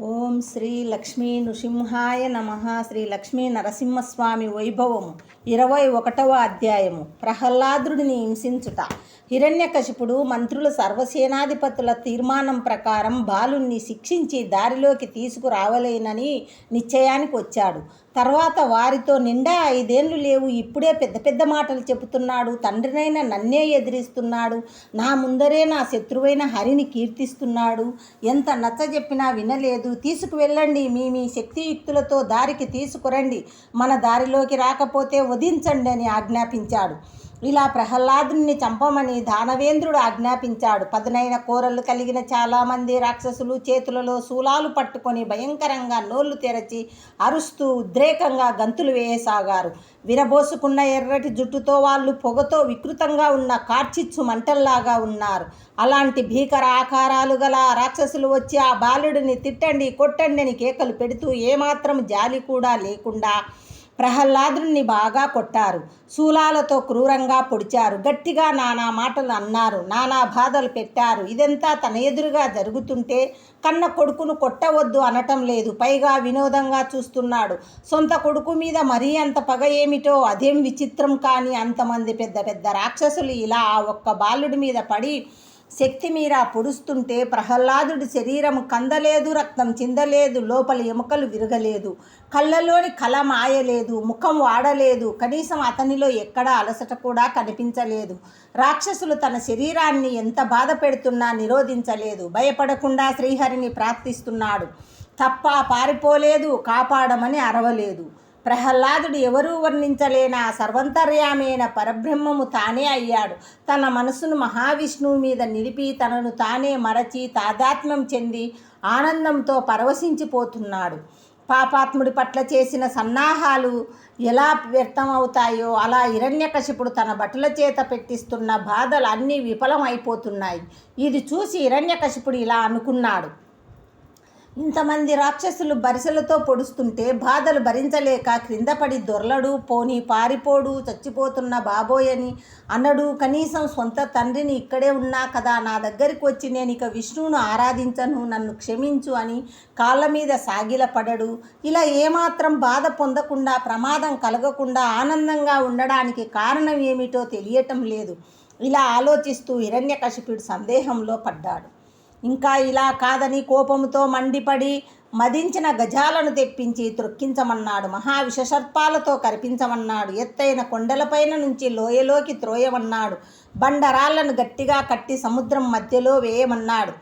ఓం శ్రీ లక్ష్మీ నృసింహాయ నమ. శ్రీ లక్ష్మీ నరసింహస్వామి వైభవము. ఇరవై ఒకటవ అధ్యాయము. ప్రహ్లాదుడిని హింసించుట. హిరణ్యకశిపుడు మంత్రుల సర్వసేనాధిపతుల తీర్మానం ప్రకారం బాలుణ్ణి శిక్షించి దారిలోకి తీసుకురావలేనని నిశ్చయానికి వచ్చాడు. తర్వాత వారితో నిండా ఐదేళ్ళు లేవు ఇప్పుడే పెద్ద పెద్ద మాటలు చెబుతున్నాడు తండ్రినైన నన్నే ఎదిరిస్తున్నాడు నా ముందరే నా శత్రువైన హరిని కీర్తిస్తున్నాడు ఎంత నచ్చ చెప్పినా వినలేదు తీసుకువెళ్ళండి మీ మీ శక్తియుక్తులతో దారికి తీసుకురండి మన దారిలోకి రాకపోతే వధించండి అని ఆజ్ఞాపించాడు. ఇలా ప్రహ్లాదుని చంపమని దానవేంద్రుడు ఆజ్ఞాపించాడు. పదునైన కూరలు కలిగిన చాలామంది రాక్షసులు చేతులలో శూలాలు పట్టుకొని భయంకరంగా నోళ్ళు తెరచి అరుస్తూ ఉద్రేకంగా గంతులు వేయసాగారు. విరబోసుకున్న ఎర్రటి జుట్టుతో వాళ్ళు పొగతో వికృతంగా ఉన్న కార్చిచ్చు మంటల్లాగా ఉన్నారు. అలాంటి భీకర ఆకారాలు గల రాక్షసులు వచ్చి ఆ బాలుడిని తిట్టండి కొట్టండి అని కేకలు పెడుతూ ఏమాత్రం జాలి కూడా లేకుండా ప్రహ్లాదుని బాగా కొట్టారు. శూలాలతో క్రూరంగా పొడిచారు. గట్టిగా నానా మాటలు అన్నారు. నానా బాధలు పెట్టారు. ఇదంతా తన ఎదురుగా జరుగుతుంటే కన్న కొడుకును కొట్టవద్దు అనటం లేదు. పైగా వినోదంగా చూస్తున్నాడు. సొంత కొడుకు మీద మరీ అంత పగ ఏమిటో అదేం విచిత్రం కానీ అంతమంది పెద్ద పెద్ద రాక్షసులు ఇలా ఆ ఒక్క బాలుడి మీద పడి శక్తి మీర పొడుస్తుంటే ప్రహ్లాదుడి శరీరం కందలేదు రక్తం చిందలేదు లోపల ఎముకలు విరగలేదు కళ్ళలోని కళ మాయలేదు ముఖం వాడలేదు కనీసం అతనిలో ఎక్కడా అలసట కూడా కనిపించలేదు. రాక్షసులు తన శరీరాన్ని ఎంత బాధ పెడుతున్నా నిరోధించలేదు. భయపడకుండా శ్రీహరిని ప్రార్థిస్తున్నాడు. తప్ప పారిపోలేదు కాపాడమని అరవలేదు. ప్రహ్లాదుడు ఎవరూ వర్ణించలేన సర్వంతర్యామైన పరబ్రహ్మము తానే అయ్యాడు. తన మనసును మహావిష్ణువు మీద నిలిపి తనను తానే మరచి తాదాత్మ్యం చెంది ఆనందంతో పరవశించిపోతున్నాడు. పాపాత్ముడి పట్ల చేసిన సన్నాహాలు ఎలా వ్యర్థమవుతాయో అలా హిరణ్యకశిపుడు తన బట్టల చేత పెట్టిస్తున్న బాధలు అన్నీ విఫలమైపోతున్నాయి. ఇది చూసి హిరణ్యకశిపుడు ఇలా అనుకున్నాడు. ఇంతమంది రాక్షసులు బరిసెలతో పొడుస్తుంటే బాధలు భరించలేక క్రిందపడి దొర్లడు పోని పారిపోడు చచ్చిపోతున్న బాబోయని అనడు కనీసం సొంత తండ్రిని ఇక్కడే ఉన్నా కదా నా దగ్గరికి వచ్చి నేను ఇక విష్ణువును ఆరాధించను నన్ను క్షమించు అని కాళ్ళ మీద సాగిలపడడు ఇలా ఏమాత్రం బాధ పొందకుండా ప్రమాదం కలగకుండా ఆనందంగా ఉండడానికి కారణం ఏమిటో తెలియటం లేదు. ఇలా ఆలోచిస్తూ హిరణ్యకశిపుడు సందేహంలో పడ్డాడు. ఇంకా ఇలా కాదని కోపంతో మండిపడి మదించిన గజాలను తెప్పించి త్రొక్కించమన్నాడు. మహావిషసర్పాలతో కరిపించమన్నాడు. ఎత్తైన కొండలపైన నుంచి లోయలోకి త్రోయమన్నాడు. బండరాళ్ళను గట్టిగా కట్టి సముద్రం మధ్యలో వేయమన్నాడు.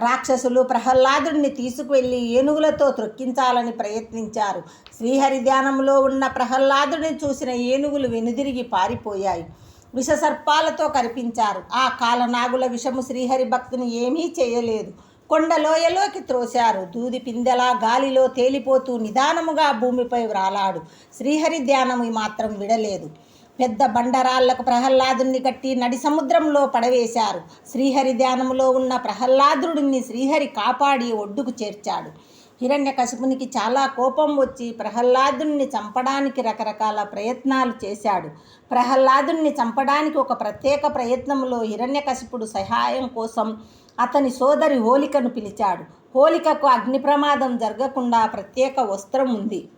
రాక్షసులు ప్రహ్లాదుడిని తీసుకువెళ్ళి ఏనుగులతో త్రొక్కించాలని ప్రయత్నించారు. శ్రీహరి ధ్యానంలో ఉన్న ప్రహ్లాదుడిని చూసిన ఏనుగులు వెనుదిరిగి పారిపోయాయి. విషసర్పాలతో కనిపించారు ఆ కాలనాగుల విషము శ్రీహరి భక్తుని ఏమీ చేయలేదు. కొండలోయలోకి త్రోశారు. దూది పిందెలా గాలిలో తేలిపోతూ నిదానముగా భూమిపై వ్రాలాడు. శ్రీహరి ధ్యానము మాత్రం విడలేదు. పెద్ద బండరాళ్ళకు ప్రహ్లాదుని కట్టి నడి సముద్రంలో పడవేశారు. శ్రీహరి ధ్యానములో ఉన్న ప్రహ్లాదుడిని శ్రీహరి కాపాడి ఒడ్డుకు చేర్చాడు. హిరణ్యకశిపునికి చాలా కోపం వచ్చి ప్రహ్లాదుని చంపడానికి రకరకాల ప్రయత్నాలు చేశాడు. ప్రహ్లాదుని చంపడానికి ఒక ప్రత్యేక ప్రయత్నంలో హిరణ్యకశిపుడు సహాయం కోసం అతని సోదరి హోలికను పిలిచాడు. హోలికకు అగ్ని ప్రమాదం జరగకుండా ప్రత్యేక వస్త్రం ఉంది.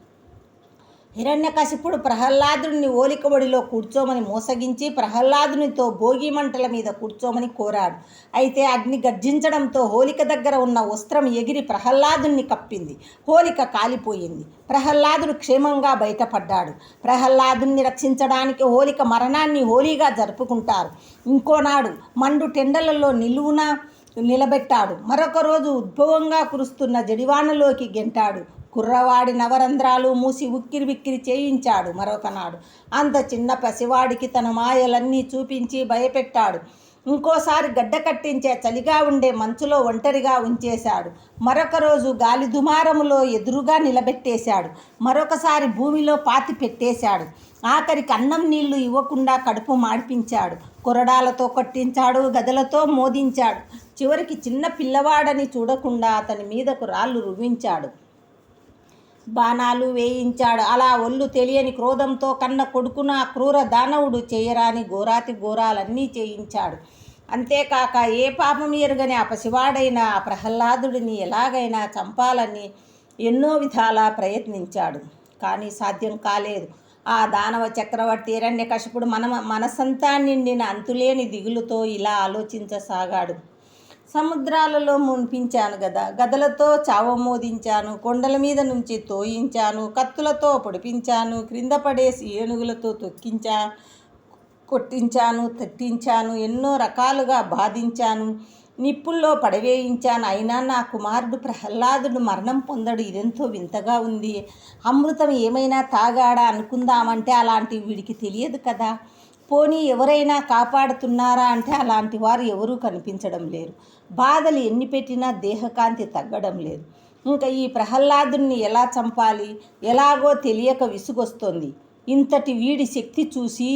హిరణ్యకశిపుడు ప్రహ్లాదుని ఓలికబడిలో కూర్చోమని మోసగించి ప్రహ్లాదునితో భోగి మంటల మీద కూర్చోమని కోరాడు. అయితే అగ్ని గర్జించడంతో హోలిక దగ్గర ఉన్న వస్త్రం ఎగిరి ప్రహ్లాదుని కప్పింది. హోలిక కాలిపోయింది. ప్రహ్లాదుడు క్షేమంగా బయటపడ్డాడు. ప్రహ్లాదుని రక్షించడానికి హోలిక మరణాన్ని హోలీగా జరుపుకుంటారు. ఇంకోనాడు మండు టెండలలో నిలువున నిలబెట్టాడు. మరొక రోజు ఉద్భవంగా కురుస్తున్న జడివానలోకి గెంటాడు. కుర్రవాడి నవరంధ్రాలు మూసి ఉక్కిరి విక్కిరి చేయించాడు మరొకనాడు అంత చిన్న పసివాడికి తన మాయలన్నీ చూపించి భయపెట్టాడు. ఇంకోసారి గడ్డ కట్టించే చలిగా ఉండే మంచులో ఒంటరిగా ఉంచేశాడు. మరొక రోజు గాలి దుమారములో ఎదురుగా నిలబెట్టేశాడు. మరొకసారి భూమిలో పాతి పెట్టేశాడు. ఆఖరికి అన్నం నీళ్ళు ఇవ్వకుండా కడుపు మాడిపించాడు కొరడాలతో కొట్టించాడు గదలతో మోదించాడు. చివరికి చిన్న పిల్లవాడని చూడకుండా అతని మీదకు రాళ్ళు రువ్వించాడు. బాణాలు వేయించాడు. అలా ఒళ్ళు తెలియని క్రోధంతో కన్న కొడుకున క్రూర దానవుడు చేయరాని ఘోరాతి ఘోరాలన్నీ చేయించాడు. అంతేకాక ఏ పాపం ఎరుగని ఆ పసివాడైన ఆ ప్రహ్లాదుడిని ఎలాగైనా చంపాలని ఎన్నో విధాలా ప్రయత్నించాడు. కానీ సాధ్యం కాలేదు. ఆ దానవ చక్రవర్తి హిరణ్యకశిపుడు మన మనసంతా నిండిన అంతులేని దిగులుతో ఇలా ఆలోచించసాగాడు. సముద్రాలలో మునిపించాను కదా గదలతో చావమోదించాను కొండల మీద నుంచి తోయించాను. కత్తులతో పొడిపించాను. క్రింద పడేసి ఏనుగులతో తొక్కించా కొట్టించాను తట్టించాను. ఎన్నో రకాలుగా బాధించాను. నిప్పుల్లో పడవేయించాను. అయినా నా కుమారుడు ప్రహ్లాదుడు మరణం పొందడు. ఇదెంతో వింతగా ఉంది. అమృతం ఏమైనా తాగాడా అనుకుందామంటే అలాంటివి వీడికి తెలియదు కదా. పోనీ ఎవరైనా కాపాడుతున్నారా అంటే అలాంటి వారు ఎవరూ కనిపించడం లేరు. బాధలు ఎన్ని పెట్టినా దేహకాంతి తగ్గడం లేదు. ఇంకా ఈ ప్రహ్లాదుని ఎలా చంపాలి? ఎలాగో తెలియక విసుగొస్తోంది. ఇంతటి వీడి శక్తి చూసి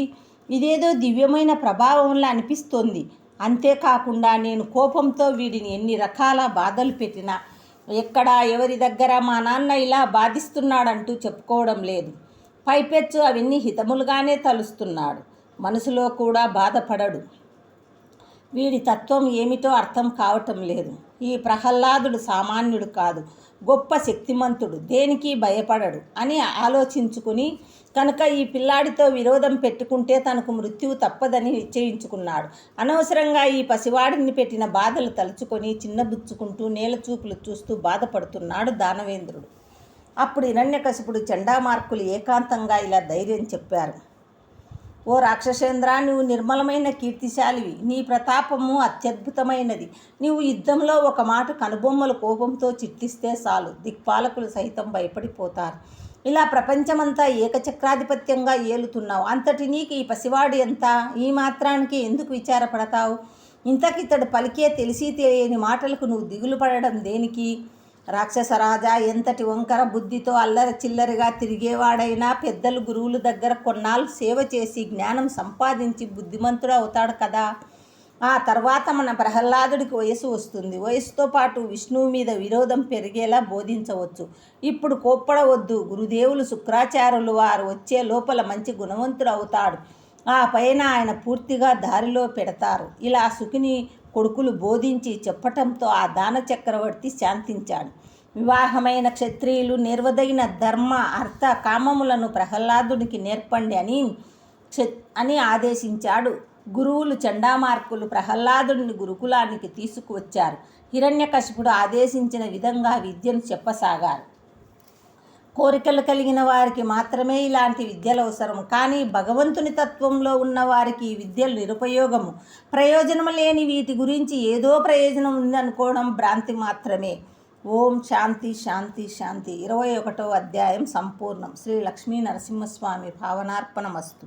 ఇదేదో దివ్యమైన ప్రభావంలా అనిపిస్తోంది. అంతేకాకుండా నేను కోపంతో వీడిని ఎన్ని రకాల బాధలు పెట్టినా ఎక్కడ ఎవరి దగ్గర మా నాన్న ఇలా బాధిస్తున్నాడంటూ చెప్పుకోవడం లేదు. పైపెచ్చు అవన్నీ హితములుగానే తలుస్తున్నాడు. మనసులో కూడా బాధపడడు. వీడి తత్వం ఏమిటో అర్థం కావటం లేదు. ఈ ప్రహ్లాదుడు సామాన్యుడు కాదు గొప్ప శక్తిమంతుడు దేనికి భయపడడు అని ఆలోచించుకుని కనుక ఈ పిల్లాడితో విరోధం పెట్టుకుంటే తనకు మృత్యువు తప్పదని నిశ్చయించుకున్నాడు. అనవసరంగా ఈ పసివాడిని పెట్టిన బాధలు తలుచుకొని చిన్నబుచ్చుకుంటూ నేల చూపులు చూస్తూ బాధపడుతున్నాడు దానవేంద్రుడు. అప్పుడు హిరణ్యకశిపుడు చండామార్కులు ఏకాంతంగా ఇలా ధైర్యం చెప్పారు. ఓ రాక్షసేంద్ర నువ్వు నిర్మలమైన కీర్తిశాలివి. నీ ప్రతాపము అత్యద్భుతమైనది. నీవు యుద్ధంలో ఒక మాట కనుబొమ్మల కోపంతో చిట్లిస్తే చాలు. దిక్పాలకులు సైతం భయపడిపోతారు. ఇలా ప్రపంచమంతా ఏకచక్రాధిపత్యంగా ఏలుతున్నావు. అంతటి నీకు ఈ పసివాడు ఎంత? ఈ మాత్రానికి ఎందుకు విచారపడతావు? ఇంతకితడు పలికే తెలిసి తెలియని మాటలకు నువ్వు దిగులు పడడం దేనికి? రాక్షసరాజా ఎంతటి వంకర బుద్ధితో అల్లరి చిల్లరిగా తిరిగేవాడైనా పెద్దలు గురువుల దగ్గర కొన్నాళ్ళు సేవ చేసి జ్ఞానం సంపాదించి బుద్ధిమంతుడు అవుతాడు కదా. ఆ తర్వాత మన ప్రహ్లాదుడికి వయసు వస్తుంది. వయసుతో పాటు విష్ణువు మీద విరోధం పెరిగేలా బోధించవచ్చు. ఇప్పుడు కోప్పడవద్దు. గురుదేవులు శుక్రాచార్యులు వారు వచ్చే లోపల మంచి గుణవంతుడు అవుతాడు. ఆ పైన ఆయన పూర్తిగా దారిలో పెడతారు. ఇలా సుఖిని కొడుకులు బోధించి చెప్పటంతో ఆ దాన చక్రవర్తి శాంతించాడు. వివాహమైన క్షత్రియులు నిర్వదగిన ధర్మ అర్థ కామములను ప్రహ్లాదుడికి నేర్పండి అని అని ఆదేశించాడు. గురువులు చండామార్కులు ప్రహ్లాదుడిని గురుకులానికి తీసుకువచ్చారు. హిరణ్యకశిపుడు ఆదేశించిన విధంగా విద్యను చెప్పసాగారు. కోరికలు కలిగిన వారికి మాత్రమే ఇలాంటి విద్యలు అవసరం. కానీ భగవంతుని తత్వంలో ఉన్న వారికి ఈ విద్యలు నిరుపయోగము. ప్రయోజనం లేని వీటి గురించి ఏదో ప్రయోజనం ఉందనుకోవడం భ్రాంతి మాత్రమే. ఓం శాంతి శాంతి శాంతి. ఇరవై ఒకటో అధ్యాయం సంపూర్ణం. శ్రీ లక్ష్మీ నరసింహస్వామి భావనార్పణమస్తు.